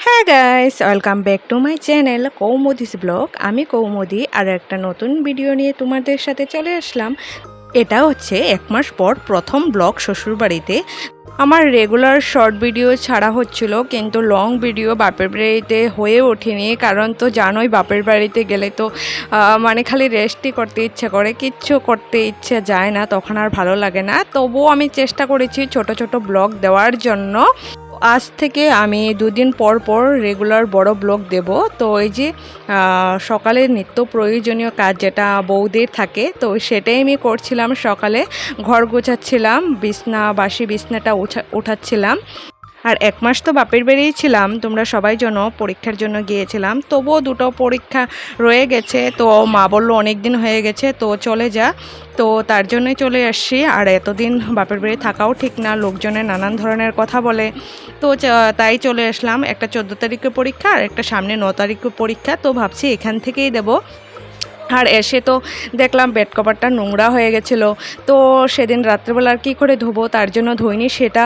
হ্যাঁ guys welcome back to my channel Kaumodi's vlog আমি কৌমদি আর একটা নতুন ভিডিও নিয়ে তোমাদের সাথে চলে আসলাম। এটা হচ্ছে এক মাস পর প্রথম ব্লগ শ্বশুরবাড়িতে। আমার রেগুলার শর্ট ভিডিও ছাড়া হচ্ছিল, কিন্তু লং ভিডিও বাপের বাড়িতে হয়ে ওঠেনি, কারণ তো জানোই বাপের বাড়িতে গেলে তো মানে খালি রেস্টই করতে ইচ্ছে করে, কিচ্ছু করতে ইচ্ছে যায় না, তখন আর ভালো লাগে না। তবুও আমি চেষ্টা করেছি ছোট ছোট ব্লগ দেওয়ার জন্য। আজ থেকে আমি দুদিন পর পর রেগুলার বড় ব্লগ দেব। তো এই যে সকালে নিত্য প্রয়োজনীয় কাজ যেটা বৌদের থাকে, তো সেটাই আমি করছিলাম। সকালে ঘর গোছাচ্ছিলাম, বিছনা, বাসি বিছনাটা উঠা উঠাচ্ছিলাম। আর এক মাস তো বাপের বাড়িই ছিলাম, তোমরা সবাই জন্য পরীক্ষার জন্য গিয়েছিলাম, তবুও দুটো পরীক্ষা রয়ে গেছে, তো মা বলল অনেক দিন হয়ে গেছে, তো চলে যা, তো তার জন্যই চলে আসছি, আর এতদিন বাপের বাড়ি থাকাও ঠিক না লোকজনের নানান ধরনের কথা বলে, তো তাই চলে আসলাম, একটা চোদ্দ তারিখে পরীক্ষা আর একটা সামনে ন তারিখে পরীক্ষা, তো ভাবছি এখান থেকেই দেবো আর এসে তো দেখলাম বেড কভারটা নোংরা হয়ে গেছিল। তো সেদিন রাত্রেবেলা আর কী করে ধোবো, তার জন্য ধুইনি, সেটা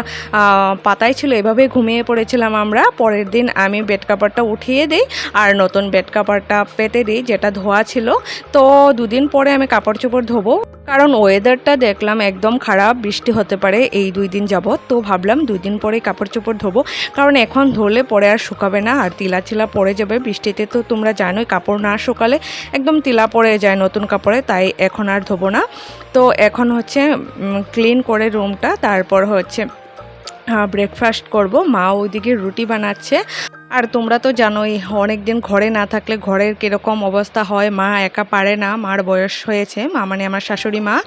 পাতায় ছিল এভাবে ঘুমিয়ে পড়েছিলাম আমরা। পরের দিন আমি বেড কভারটা উঠিয়ে দিই আর নতুন বেড কাভারটা পেতে দিই, যেটা ধোয়া ছিল। তো দুদিন পরে আমি কাপড় চোপড় ধোবো। কারণ ওয়েদারটা দেখলাম একদম খারাপ, বৃষ্টি হতে পারে এই দুই দিন যাবৎ। তো ভাবলাম দুই দিন পরে কাপড় চোপড় ধোবো। কারণ এখন ধরলে পরে আর শুকাবে না আর তিলা চিলা পড়ে যাবে। বৃষ্টিতে তো তোমরা জানোই কাপড় না শুকালে একদম তিলা পড়ে যায় নতুন কাপড়ে, তাই এখন আর ধোবো না। তো এখন হচ্ছে ক্লিন করে রুমটা তারপর হচ্ছে ব্রেকফাস্ট করব। মা ওইদিকে রুটি বানাচ্ছে। আর তোমরা তো জানোই অনেক দিন ঘরে না থাকলে ঘরের কীরকম অবস্থা হয়। মা একা পারে না, মার বয়স হয়েছে, মা মানে আমার শাশুড়ি মা।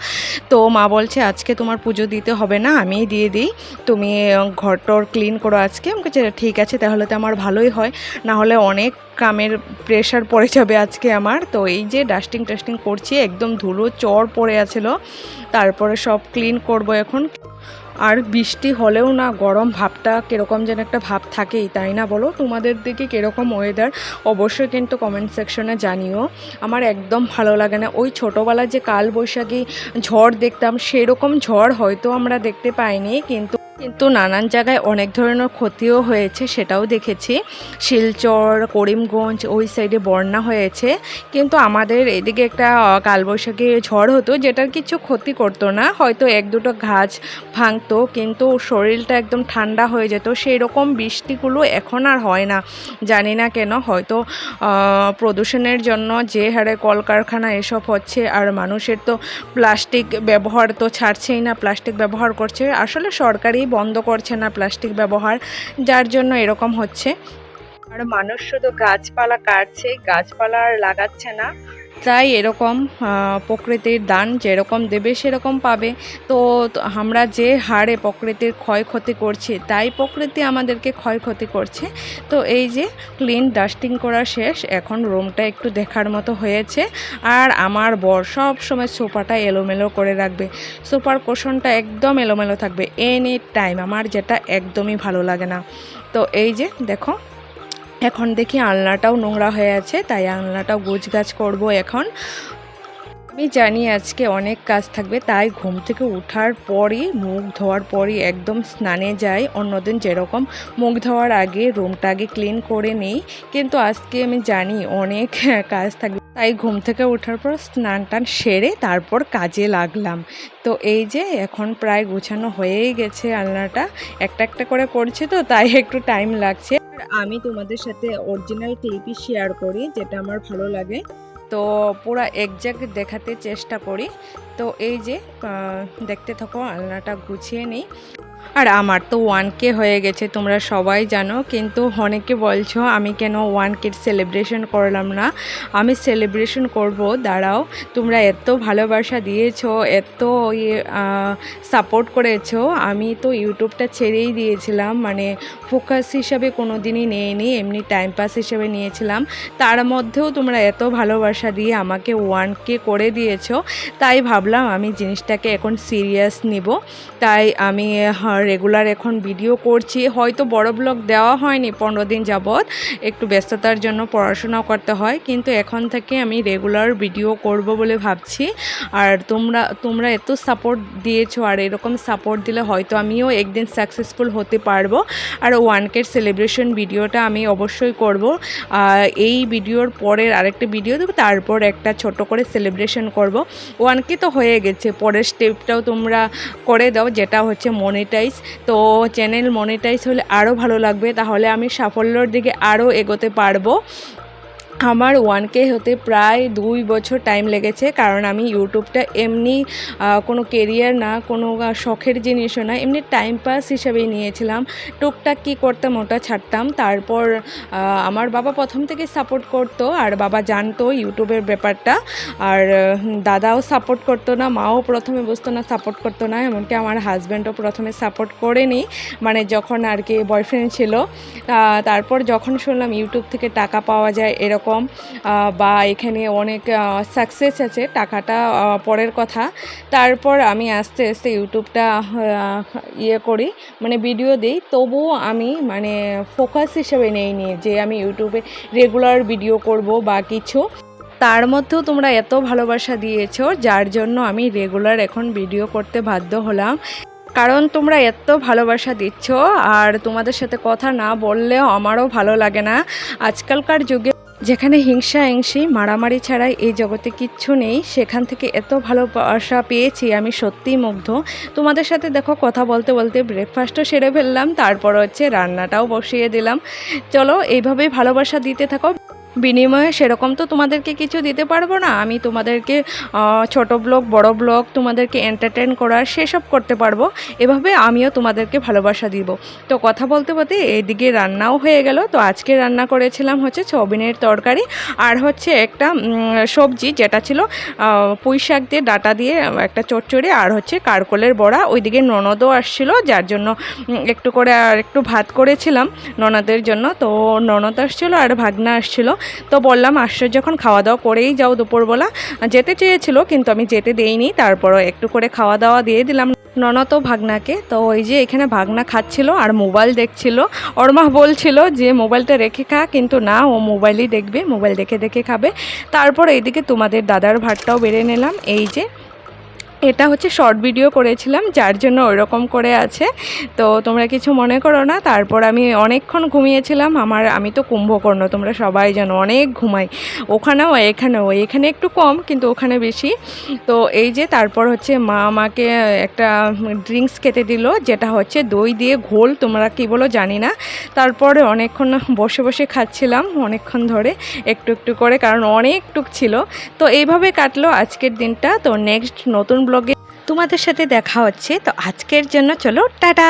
তো মা বলছে, আজকে তোমার পুজো দিতে হবে না, আমিই দিয়ে দিই। তুমি ঘর টর ক্লিন করো আজকে। আমি ঠিক আছে, তাহলে তো আমার ভালোই হয়। না হলে অনেক কামের প্রেশার পড়ে যাবে আজকে আমার। তো এই যে ডাস্টিং টাস্টিং করছি, একদম ধুলো চর পড়ে আছিল। তারপরে সব ক্লিন করব এখন। আর বৃষ্টি হলেও না গরম ভাবটা কীরকম যেন একটা ভাব থাকেই, তাই না বলো? তোমাদের দিকে কীরকম ওয়েদার অবশ্যই কিন্তু কমেন্ট সেকশনে জানিও। আমার একদম ভালো লাগে না। ওই ছোটোবেলায় যে কালবৈশাখী ঝড় দেখতাম, সেরকম ঝড় হয়তো আমরা দেখতে পাইনি, কিন্তু কিন্তু নানান জায়গায় অনেক ধরনের ক্ষতিও হয়েছে সেটাও দেখেছি। শিলচর, করিমগঞ্জ ওই সাইডে বন্যা হয়েছে। কিন্তু আমাদের এদিকে একটা কালবৈশাখী ঝড় হতো যেটার কিছু ক্ষতি করতো না। হয়তো এক দুটো গাছ ভাঙতো, কিন্তু শরীরটা একদম ঠান্ডা হয়ে যেত। সেই রকম বৃষ্টিগুলো এখন আর হয় না। জানি না কেন, হয়তো প্রদূষণের জন্য যে হারে কলকারখানা এসব হচ্ছে আর মানুষের তো প্লাস্টিক ব্যবহার তো ছাড়ছেই না, প্লাস্টিক ব্যবহার করছে। আসলে সরকারই বন্ধ করছে না প্লাস্টিক ব্যবহার, যার জন্য এরকম হচ্ছে। আর মানুষ শুধু গাছপালা কাটছে, গাছপালা আর লাগাচ্ছে না। তাই এরকম প্রকৃতির দান যেরকম দেবে সেরকম পাবে। তো আমরা যে হারে প্রকৃতির ক্ষয়ক্ষতি করছি, তাই প্রকৃতি আমাদেরকে ক্ষয়ক্ষতি করছে। তো এই যে ক্লিন ডাস্টিং করা শেষ, এখন রুমটা একটু দেখার মতো হয়েছে। আর আমার বর সব সময় সোফাটা এলোমেলো করে রাখবে। সোফার কোশনটা একদম এলোমেলো থাকবে, এনি টাইম। আমার যেটা একদমই ভালো লাগে না। তো এই যে দেখো এখন দেখি আলনাটাও নোংরা হয়ে আছে, তাই আলনাটাও গোছগাছ করব এখন। আমি জানি আজকে অনেক কাজ থাকবে, তাই ঘুম থেকে ওঠার পরই, মুখ ধোয়ার পরই একদম স্নানে যাই। অন্যদিন যেরকম মুখ ধোয়ার আগে রুমটা আগে ক্লিন করে নেই, কিন্তু আজকে আমি জানি অনেক কাজ থাকবে। তাই ঘুম থেকে ওঠার পর স্নান টান সেরে তারপর কাজে লাগলাম। তো এই যে এখন প্রায় গোছানো হয়েই গেছে আলনাটা, একটা একটা করে করছে তো, তাই একটু টাইম লাগছে। আমি তোমাদের সাথে অরিজিনাল ক্লিপই শেয়ার করি, যেটা আমার ভালো লাগে। তো পুরো একজ্যাক্ট দেখাতে চেষ্টা করি। তো এই যে দেখতে থাকো, আলনাটা গুছিয়ে নিই। আর আমার তো ওয়ান কে হয়ে গেছে, তোমরা সবাই জানো, কিন্তু অনেকে বলছো, আমি কেন ওয়ান কে সেলিব্রেশন করলাম না? আমি সেলিব্রেশন করব, দাঁড়াও, তোমরা এত ভালোবাসা দিয়েছ, এত ইয়ে সাপোর্ট করেছ, আমি তো ইউটিউবটা ছেড়েই দিয়েছিলাম মানে ফোকাস হিসাবে কোনো দিনই নেইনি, এমনি টাইম পাস হিসেবে নিয়েছিলাম। তার মধ্যেও তোমরা এত ভালোবাসা দিয়ে আমাকে ওয়ান কে করে দিয়েছ, তাই ভাবলাম আমি জিনিসটাকে এখন সিরিয়াস নিব, তাই আমি রেগুলার এখন ভিডিও করছি। হয়তো বড় ব্লগ দেওয়া হয়নি, পনেরো দিন যাবৎ। একটু ব্যস্ততার জন্য পড়াশোনাও করতে হয়। কিন্তু এখন থেকে আমি রেগুলার ভিডিও করব বলে ভাবছি। আর তোমরা তোমরা এত সাপোর্ট দিয়েছ আর এরকম সাপোর্ট দিলে হয়তো আমিও একদিন সাকসেসফুল হতে পারব। আর ওয়ান কের সেলিব্রেশন ভিডিওটা আমি অবশ্যই করব। এই ভিডিওর পরের আরেকটা ভিডিও দেবো, তারপর একটা ছোট করে সেলিব্রেশন করব। ওয়ান কে তো হয়ে গেছে, পরের স্টেপটাও তোমরা করে দাও, যেটা হচ্ছে মনিটাইজ তো চ্যানেল মনিটাইজ হলে আরও ভালো লাগবে। তাহলে আমি সাফল্যর দিকে আরও এগোতে পারব। আমার ওয়ান কে হতে প্রায় দুই বছর টাইম লেগেছে, কারণ আমি ইউটিউবটা এমনি কোনো কেরিয়ার না, কোনো শখের জিনিসও না, এমনি টাইম পাস হিসাবেই নিয়েছিলাম। টুকটাক কী করতাম ওটা ছাড়তাম। তারপর আমার বাবা প্রথম থেকে সাপোর্ট করতো, আর বাবা জানতো ইউটিউবের ব্যাপারটা। আর দাদাও সাপোর্ট করতো না, মাও প্রথমে বুঝতো না সাপোর্ট করতো না, এমনকি আমার হাজব্যান্ডও প্রথমে সাপোর্ট করেনি। মানে যখন আর কি বয়ফ্রেন্ড ছিল তারপর যখন শুনলাম ইউটিউব থেকে টাকা পাওয়া যায় এরকম আহ, বা এখানে অনেক সাকসেস আছে টাকাটা পরের কথা। তারপর আমি আস্তে আস্তে ইউটিউবটা ইয়ে করি মানে ভিডিও দিই। তবুও আমি মানে ফোকাস হিসেবে নেইনি যে আমি ইউটিউবে রেগুলার ভিডিও করব বা কিছু। তার মধ্যেও তোমরা এত ভালোবাসা দিয়েছ যার জন্য আমি রেগুলার এখন ভিডিও করতে বাধ্য হলাম। কারণ তোমরা এত ভালোবাসা দিচ্ছ আর তোমাদের সাথে কথা না বললেও আমারও ভালো লাগে না। আজকালকার যুগে যেখানে হিংসা, হিংসি, মারামারি ছাড়াই এই জগতে কিচ্ছু নেই, সেখান থেকে এত ভালোবাসা পেয়েছি আমি সত্যিই মুগ্ধ। তোমাদের সাথে দেখো কথা বলতে বলতে ব্রেকফাস্টও সেরে ফেললাম, তারপর হচ্ছে রান্নাটাও বসিয়ে দিলাম। চলো, এইভাবেই ভালোবাসা দিতে থাকো। বিনিময়ে সেরকম তো তোমাদেরকে কিছু দিতে পারব না। আমি তোমাদেরকে ছোট ব্লগ, বড় ব্লগ তোমাদেরকে এন্টারটেন করার সেসব করতে পারব। এভাবে আমিও তোমাদেরকে ভালোবাসা দিব। তো কথা বলতে বলতে এদিকে রান্নাও হয়ে গেল। তো আজকে রান্না করেছিলাম হচ্ছে সবিনের তরকারি আর হচ্ছে একটা সবজি যেটা ছিল পুঁই শাক দিয়ে ডাটা দিয়ে একটা চচ্চড়ি আর হচ্ছে কারকলের বড়া। ওইদিকে ননদও আসছিল, যার জন্য একটু করে আর একটু ভাত করেছিলাম ননদের জন্য। তো ননদ আসছিল আর ভাগনা আসছিল। তো বললাম, আশ্চর্য যখন খাওয়া দাওয়া করেই যাও দুপুরবেলা। যেতে চেয়েছিল, কিন্তু আমি যেতে দেইনি। তারপরও একটু করে খাওয়া দাওয়া দিয়ে দিলাম ননত ভাগনাকে। তো ওই যে এখানে ভাগনা খাচ্ছিল আর মোবাইল দেখছিল। ওর মা বলছিল যে, মোবাইলটা রেখে খা। কিন্তু না, ও মোবাইলই দেখবে, মোবাইল দেখে দেখে খাবে। তারপর এইদিকে তোমাদের দাদার ভাতটাও বেড়ে নিলাম। এই যে এটা হচ্ছে শর্ট ভিডিও করেছিলাম, যার জন্য ওইরকম করে আছে। তো তোমরা কিছু মনে করো না, তারপর আমি অনেকক্ষণ ঘুমিয়েছিলাম, আমার, আমি তো কুম্ভকর্ণ, তোমরা সবাই জানো, অনেক ঘুমাই। ওখানেও, এখানেও, এখানে একটু কম, কিন্তু ওখানে বেশি। তো এই যে তারপর হচ্ছে মা আমাকে একটা ড্রিঙ্কস খেতে দিল, যেটা হচ্ছে দই দিয়ে ঘোল, তোমরা কী বলো জানি না। তারপরে অনেকক্ষণ বসে বসে খাচ্ছিলাম, অনেকক্ষণ ধরে, একটু একটু করে, কারণ অনেকটুক ছিল। তো এইভাবে কাটলো আজকের দিনটা। তো নেক্সট নতুন তোমাদের সাথে দেখা হচ্ছে। তো আজকের জন্য চলো টাটা!